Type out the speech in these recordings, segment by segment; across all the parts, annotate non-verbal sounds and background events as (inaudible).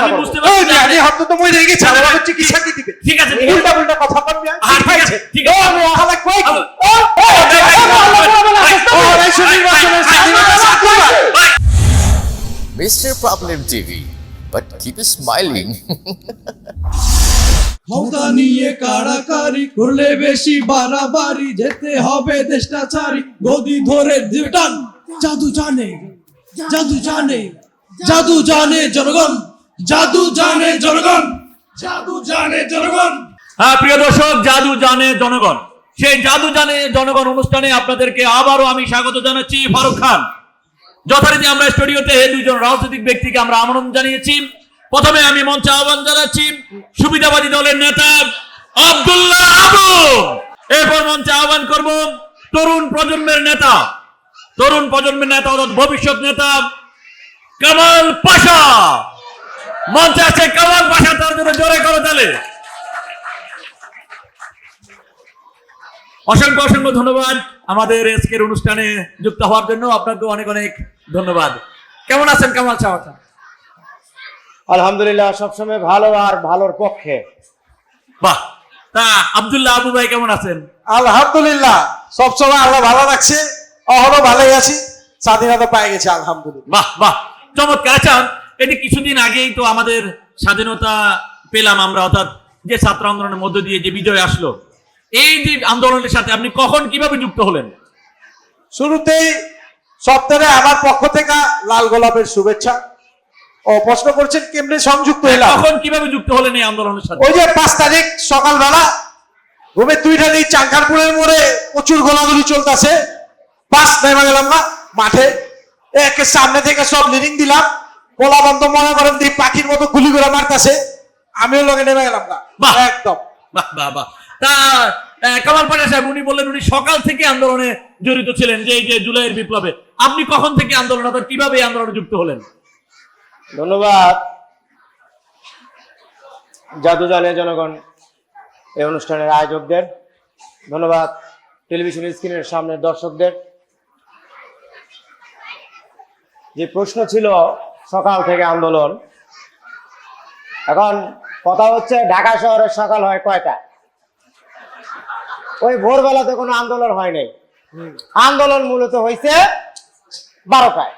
আমি বুঝতে পারছি না, আমি হয়তো তো মরে গেছি আরে, আমার চিকিৎসা কি দিবে ঠিক আছে উল্টা উল্টা কথা বলবি আর? হ্যাঁ, ঠিক আছে, ঠিক আছে। আমি আলাদা কই ও, ও, ভাই, ভাই, ভাই, ভাই, ভাই, ও, অনায়াসে নির্বাচনের স্বাধীনতা চাকরি পায়। Mr. Problem TV. But keep smiling. ক্ষমতা নিয়ে কাড়াকাড়ি করলে বেশি বাড়াবাড়ি যেতে হবে দেশটা ছাড়ি গদি ধরে দিবে টান জাদু জানে জাদু জানে জাদু জানে জনগণ জাদু জানে জনগণ, জাদু জানে জনগণ। হ্যাঁ প্রিয় দর্শক, জাদু জানে জনগণ। সেই জাদু জানে জনগণ অনুষ্ঠানে আপনাদেরকে আবারও আমি স্বাগত জানাচ্ছি, ফারুক খান। যথারীতি আমরা স্টুডিওতে দুইজন রাজনৈতিক ব্যক্তিকে আমরা আমন্ত্রণ জানিয়েছি। প্রথমে আমি মঞ্চে আহ্বান জানাচ্ছি সুবিধাবাদী দলের নেতা আব্দুল্লাহ আবু। এরপর মঞ্চে আহ্বান করব তরুণ প্রজন্মের নেতা। তরুণ প্রজন্মের নেতা অর্থাৎ ভবিষ্যৎ নেতা কামাল পাশা। মঞ্চে আছে কামাল পাশা তার জন্য জোরে করে তাহলে অসংখ্য অসংখ্য ধন্যবাদ আমাদের আজকের অনুষ্ঠানে যুক্ত হওয়ার জন্য। আপনাকে অনেক অনেক ধন্যবাদ। কেমন আছেন কামাল সাহা? আলহামদুলিল্লাহ সবসময় ভালো আর ভালোর পক্ষে। বাহ তা আব্দুল্লাহ আবু ভাই কেমন আছেন? আলহামদুলিল্লাহ সবসময় আল্লাহ ভালো রাখছে অহরো ভালোই আছি স্বাধীনতা পেয়ে গেছে আলহামদুলিল্লাহ। বাহ বাহ চমৎকার। আচ্ছা এটি কিছুদিন আগেই তো আমাদের স্বাধীনতা পেলাম আমরা অর্থাৎ যে ছাত্র আন্দোলনের মধ্য দিয়ে যে বিজয় আসলো। এই যে আন্দোলনের সাথে আপনি কখন কীভাবে যুক্ত হলেন? শুরুতেই সপ্তাহে আমার পক্ষ থেকে লাল গোলাপের শুভেচ্ছা। ও প্রশ্ন করছেন কেমনে সংযুক্ত হইলাম কখন কীভাবে যুক্ত হলেন এই আন্দোলনের সাথে? ওই যে পাঁচ তারিখ সকালবেলা ঘুমে দুইটা নেই চাঙ্কারপুরের মোড়ে প্রচুর গোলাগুলি চলতেছে। পাঁচ নেমে গেলাম না মাঠে। একে সামনে থেকে সব লিডিং দিলাম। পোলা বন্ধ মনে করেন দিয়ে পাখির মতো গুলি করে মারতাছে আমিও লগে নেমে গেলাম না। বাহ। একদম। বাহ বাহ বাহ। তা কামাল পাশা সাহেব উনি বললেন উনি সকাল থেকে আন্দোলনে জড়িত ছিলেন যে এই যে জুলাইয়ের বিপ্লবে। আপনি কখন থেকে আন্দোলন অর্থাৎ কীভাবে এই আন্দোলনে যুক্ত হলেন? ধন্যবাদ। জাদু জানে জনগণ এই অনুষ্ঠানের আয়োজকদের। ধন্যবাদ টেলিভিশন স্ক্রিনের সামনে দর্শকদের। যে প্রশ্ন ছিল সকাল থেকে আন্দোলন। এখন কথা হচ্ছে ঢাকা শহরের সকাল হয় কয়টা? ওই ভোরবেলাতে কোনো আন্দোলন হয় নাই। আন্দোলন মূলত হয়েছে বারোটায়।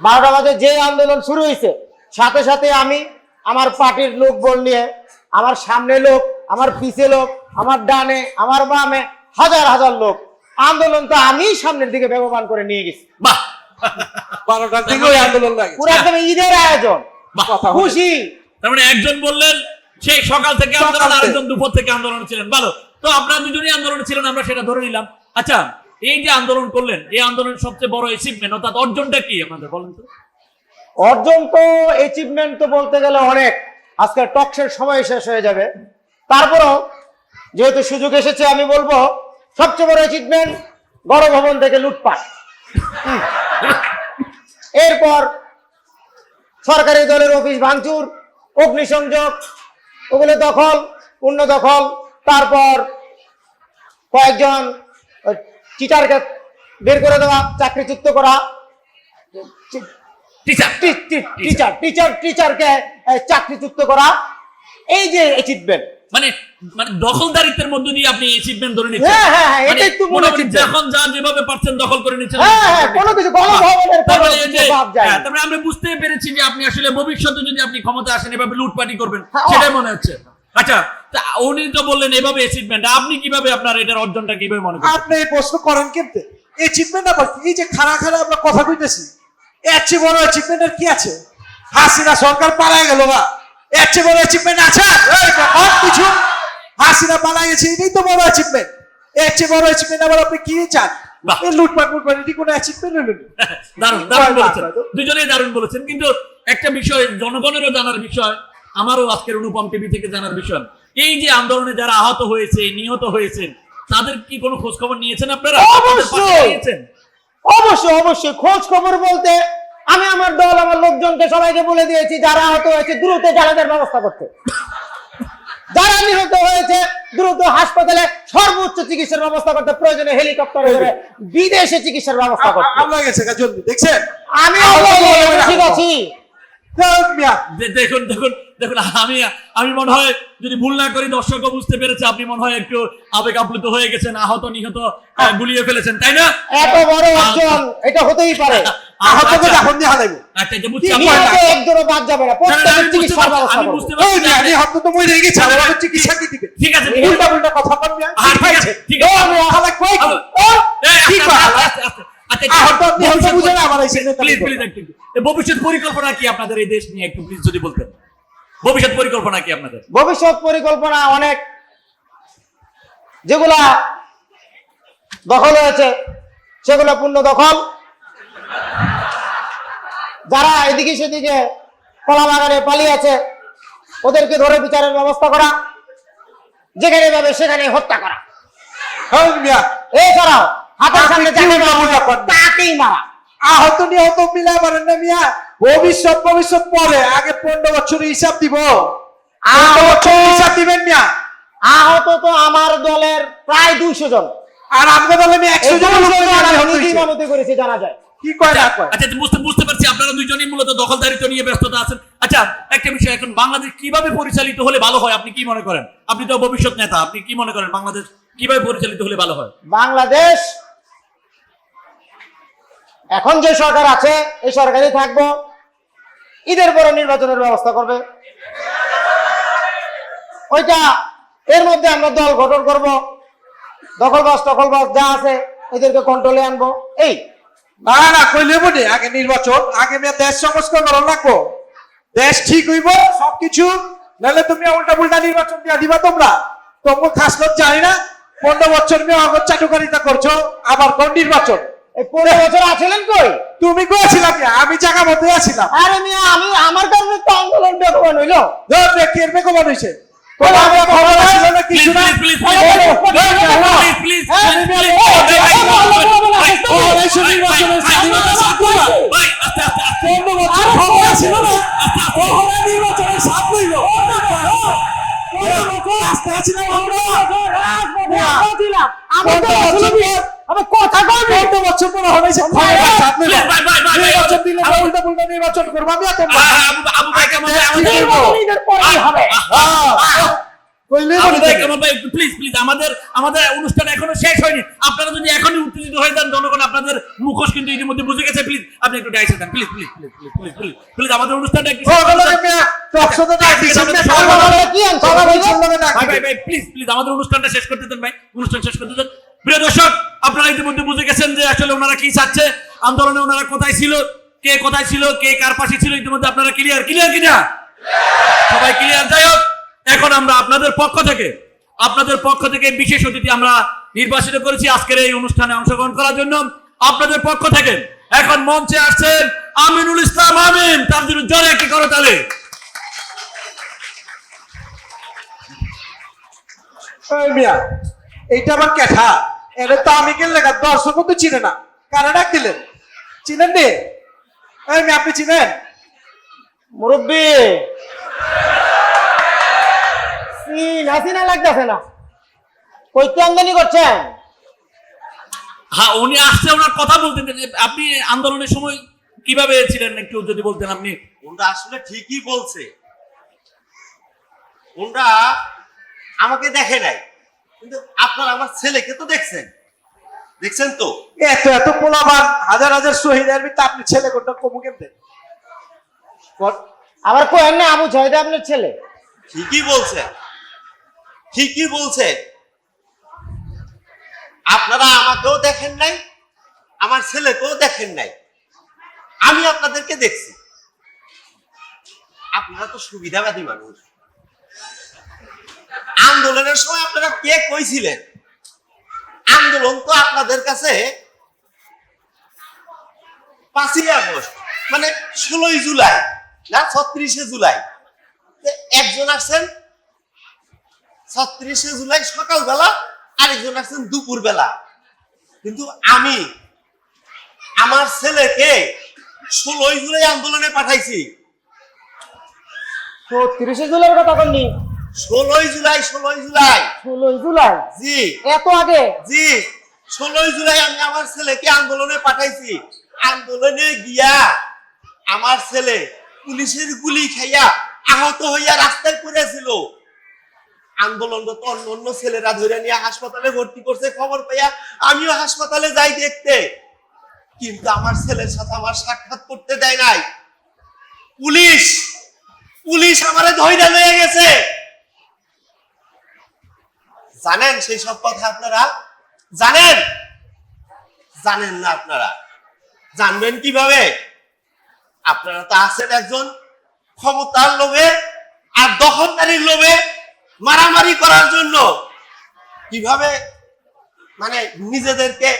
বারোটা বাজে যে আন্দোলন শুরু হয়েছে সাথে সাথে আমি আমার পার্টির লোক বল নিয়ে, আমার সামনে লোক, আমার পিছে লোক, আমার ডানে, আমার বামে হাজার হাজার লোক, আন্দোলন তো আমি সামনের দিকে ব্যবহার করে নিয়ে গেছি। বাহ! বারোটার দিকে ওই আন্দোলন লাগে। পুরো একদম ঈদের আয়োজন। খুশি। তার মানে একজন বললেন সেই সকাল থেকে আন্দোলন। আরেকজন দুপুর থেকে আন্দোলনে ছিলেন। ভালো। তো আপনারা দুজনেই আন্দোলনে ছিলেন আমরা সেটা ধরে নিলাম। আচ্ছা এই যে আন্দোলন করলেন এই আন্দোলনের সবচেয়ে বড় অ্যাচিভমেন্ট অর্থাৎ অর্জনটা কি আপনাদের বলেন তো? অর্জন তো অ্যাচিভমেন্ট তো বলতে গেলে অনেক। আজকে টক্সের সময় শেষ হয়ে যাবে। তারপরও যেহেতু সুযোগ এসেছে আমি বলব সবচেয়ে বড় অ্যাচিভমেন্ট গণভবন থেকে লুটপাট। হুম। এরপর সরকারি দলের অফিস ভাঙচুর অগ্নিসংযোগ ওগুলো দখল পূর্ণ দখল। তারপর কয়েকজন টিচারকে বের করে দেওয়া চাকরিচ্যুত করা। টিচার টিচার টিচার টিচারকে চাকরিচ্যুত করা। এই যে অ্যাচিভমেন্ট মানে মানে দখলদারিত্বের মধ্য দিয়ে আপনি অ্যাচিভমেন্ট ধরে নিচ্ছেন। হ্যাঁ, হ্যাঁ, হ্যাঁ, মানে এটাই তো মোটামুটি achievement। যখন যা যেভাবে পারছেন দখল করে নিচ্ছেন। হ্যাঁ হ্যাঁ কোনো কিছু গণভবনের তার কোনো মানে এই যে হ্যাঁ। মানে আমরা বুঝতে পেরেছি যে আপনি আসলে ভবিষ্যতে যদি আপনি ক্ষমতা আসেন এভাবে লুটপাটি করবেন সেটাই মনে হচ্ছে। আচ্ছা তা উনি তো বললেন এভাবে অ্যাচিভমেন্ট আপনি কীভাবে আপনার এটার অর্জনটা কীভাবে মনে করেন আপনি এই প্রশ্ন করেন কেমতে অ্যাচিভমেন্ট আবার? এই যে খাড়া খাড়া আমরা কথা কইতেছি এর চেয়ে বড় অ্যাচিভমেন্ট আর কি আছে? হাসিনা সরকার পালায় গেল বা? এর চেয়ে বড় অ্যাচিভমেন্ট আছে? এই কিছু হাসিনা পালায় গেছে এটাই তো বড় অ্যাচিভমেন্ট এর চেয়ে বড় অ্যাচিভমেন্ট আবার আপনি কি চান? লুটপাট লুটপাট এটি কোনো অ্যাচিভমেন্ট হলো (laughs) দারুণ দারুণ বলেছেন। দুজনেই দারুণ বলেছেন কিন্তু একটা বিষয় জনগণেরও জানার বিষয় আমারও আজকের অনুপম টিভি থেকে জানার বিষয়। এই যে আন্দোলনে যারা আহত হয়েছে নিহত হয়েছেন তাদের কি কোনো খোঁজ খবর নিয়েছেন আপনারা? অবশ্যই। অবশ্যই অবশ্যই। খোঁজ খবর বলতে আমি আমার দল আমার লোকজনকে সবাইকে বলে দিয়েছি যারা আহত হয়েছে দ্রুত জানাজার ব্যবস্থা করতে। যারা নিহত হয়েছে দ্রুত হাসপাতালে সর্বোচ্চ চিকিৎসার ব্যবস্থা করতে প্রয়োজনে হেলিকপ্টার করে বিদেশে চিকিৎসার ব্যবস্থা করতে। আমরা গেছে কাজ জলদি দেখছেন? আমি। ঠিক আছি। দেখুন দেখুন দেখুন আমি আমি মনে হয় যদি ভুল না করি দর্শকও বুঝতে পেরেছে আপনি মনে হয় একটু আবেগ আপ্লুত হয়ে গেছেন আহত নিহত গুলিয়ে ফেলেছেন তাই না? এত বড় অর্জন এটা হতেই পারে। হয় ঠিক আছে হ্যাঁ, ভবিষ্যৎ পরিকল্পনা কি আপনাদের এই দেশ নিয়ে একটু প্লিজ যদি বলতেন? ভবিষ্যৎ পরিকল্পনা কি আপনাদের? ভবিষ্যৎ পরিকল্পনা অনেক। যেগুলা দখল হয়েছে সেগুলো পূর্ণ দখল। যারা এদিকে সেদিকে কলা বাগানে পালিয়ে আছে ওদেরকে ধরে বিচারের ব্যবস্থা করা যেখানে যাবে সেখানে হত্যা করা। এছাড়াও হাতের সামনে? তাকেই মারা। আহত নিহত মিলাই পারেন না মিয়া। ভবিষ্যৎ ভবিষ্যৎ পরে। আগে পনেরো বছরের হিসাব দিব। হিসাব দিবেন মিয়া। আহত তো আমার দলের প্রায় দুইশো জন। আর আমাকে বলে আমি একশো জন করেছি জানা যায়। কি কয় না কয়? আচ্ছা বুঝতে বুঝতে পারছি আপনারা দুইজনই মূলত দখলদারিত্ব নিয়ে ব্যস্ততা আছেন। আচ্ছা একটা বিষয় এখন বাংলাদেশ কীভাবে পরিচালিত হলে ভালো হয় আপনি কি মনে করেন? আপনি তো ভবিষ্যৎ নেতা আপনি কি মনে করেন বাংলাদেশ কীভাবে পরিচালিত হলে ভালো হয়? বাংলাদেশ এখন যে সরকার আছে, এই সরকারই থাকব। ঈদের পরে নির্বাচনের ব্যবস্থা করবে। ওইটা এর মধ্যে আমরা দল গঠন করব। দখলবাস টখলবাস যা আছে, এদেরকে কন্ট্রোলে আনব। এই। না না কইলে বলি আগে নির্বাচন, আগে মেয়ে দেশ সংস্কার করা লাগবো। দেশ ঠিক হইব, সবকিছু, নাহলে তুমি উল্টা পুল্টা নির্বাচন দিয়া দিবা তোমরা। তোমরা খাসলত জানি না, পনেরো বছর মেয়ে অগর চাটুকারিতা করছ, আবার কোন নির্বাচন? এই পনেরো বছর আছিলেন কই তুমি কয়েছিলাম কি? আমি জায়গা মধ্যে আছিলাম আরে মিয়া আমি আমার কারণে তো আন্দোলন বেগবান হইল ধর ব্যক্তি এর মেয়ে কমান হয়েছে আমরা খবর ছিল না কিছু না প্লিজ আরে, আরে, আরে, প্লিজ প্লিজ হ্যাঁ, আমরা কথা কই বছর পরে হবে নির্বাচন দিলে উল্টা পুল্টা নির্বাচন করব আমি আবু ভাই কেমন হবে। প্লিজ প্লিজ আমাদের আমাদের অনুষ্ঠান এখনও শেষ হয়নি। আপনারা যদি এখনই উত্তেজিত হয়ে যান জনগণ আপনাদের মুখোশ কিন্তু ইতিমধ্যে বুঝে গেছে প্লিজ আপনি একটু ডাইসে দেন please please please please please please please আমাদের অনুষ্ঠানটা ভাই ভাই প্লিজ প্লিজ আমাদের অনুষ্ঠানটা শেষ করতে দেন ভাই। অনুষ্ঠান শেষ করতে দেন। প্রিয় দর্শক আপনারা ইতিমধ্যে বুঝে গেছেন যে আসলে ওনারা কি চাচ্ছে? আন্দোলনে ওনারা কোথায় ছিল? কে কোথায় ছিল? কে কার পাশে ছিল? ইতিমধ্যে আপনারা ক্লিয়ার ক্লিয়ার কিনা? সবাই ক্লিয়ার যাই হোক, এখন আমরা আপনাদের পক্ষ থেকে, আপনাদের পক্ষ থেকে বিশেষ অতিথি আমরা নির্বাচিত করেছি আজকের এই অনুষ্ঠানে অংশগ্রহণ করার জন্য। আপনাদের পক্ষ থেকে এখন মঞ্চে আসছেন আমিনুল ইসলাম আমিন তার জন্য জোরে একটি করতালে। এইটা আবার কেঠা? এটা তো আমি গেলে লেখা দর্শকও তো চিনে না। কারা ডাক দিলেন চিনেন নে আপনি চিনেন? মুরব্বী। হাসিনা লাগতেছে না। কইতে আমদানি করছেন? হ্যাঁ উনি আসছে ওনার কথা বলতেন। আপনি আন্দোলনের সময় কীভাবে ছিলেন? একটু যদি বলতেন আপনি। ওনরা আসলে ঠিকই বলছে। ওনরা আমাকে দেখে নাই। কিন্তু আপনার আমার ছেলেকে তো দেখছেন। দেখছেন তো? এত এত পোলাবান হাজার হাজার শহীদ আর্মি তা আপনি ছেলে কোনটা কমু কেমতে আবার কোয়েন না আবু ছয়টা আপনার ছেলে। ঠিকই বলছে ঠিকই বলছে আপনারা আমাকেও দেখেন নাই আমার ছেলেকেও দেখেন নাই। আমি আপনাদেরকে দেখছি। আপনারা তো সুবিধাবাদী মানুষ। আন্দোলনের সময় আপনারা কে কইছিলেন? আন্দোলন তো আপনাদের কাছে পাঁচই আগস্ট মানে ষোলোই জুলাই না, ছত্রিশে জুলাই। একজন আসছেন ছত্রিশে জুলাই সকালবেলা, আরেকজন আসছেন দুপুর বেলা কিন্তু আমি আমার ছেলেকে ষোলোই জুলাই আন্দোলনে পাঠাইছি। তো তিরিশে কথা বললি ষোলোই জুলাই ষোলোই জুলাই। ষোলোই জুলাই? জি। এত আগে? জি। ষোলোই জুলাই আমি আমার ছেলেকে আন্দোলনে পাঠাইছি। আন্দোলনে গিয়া আমার ছেলে পুলিশের গুলি খাইয়া আহত হইয়া রাস্তায় পড়েছিল। আন্দোলনরত অন্য অন্য ছেলেরা ধরে নিয়ে হাসপাতালে ভর্তি করছে খবর পাইয়া আমিও হাসপাতালে যাই দেখতে। কিন্তু আমার ছেলের সাথে আমার সাক্ষাৎ করতে দেয় নাই। পুলিশ পুলিশ আমারে ধৈর্য লয়ে গেছে। জানেন সেই সব কথা আপনারা? জানেন? জানেন না আপনারা। জানবেন কীভাবে? আপনারা তো আছেন একজন ক্ষমতার লোভে আর দখলদারির লোভে মারামারি করার জন্য। কীভাবে মানে নিজেদেরকে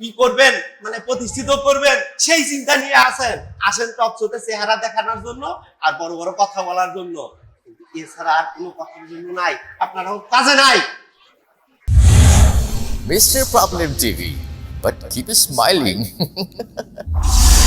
কি করবেন মানে প্রতিষ্ঠিত করবেন, সেই চিন্তা নিয়ে আসেন আসেন টকশোতে চেহারা দেখানোর জন্য আর বড় বড় কথা বলার জন্য। এছাড়া আর কোনো কথার জন্য নাই। আপনারাও কাজে নাই। Mr. Problem TV, but keep smiling. (laughs) (laughs)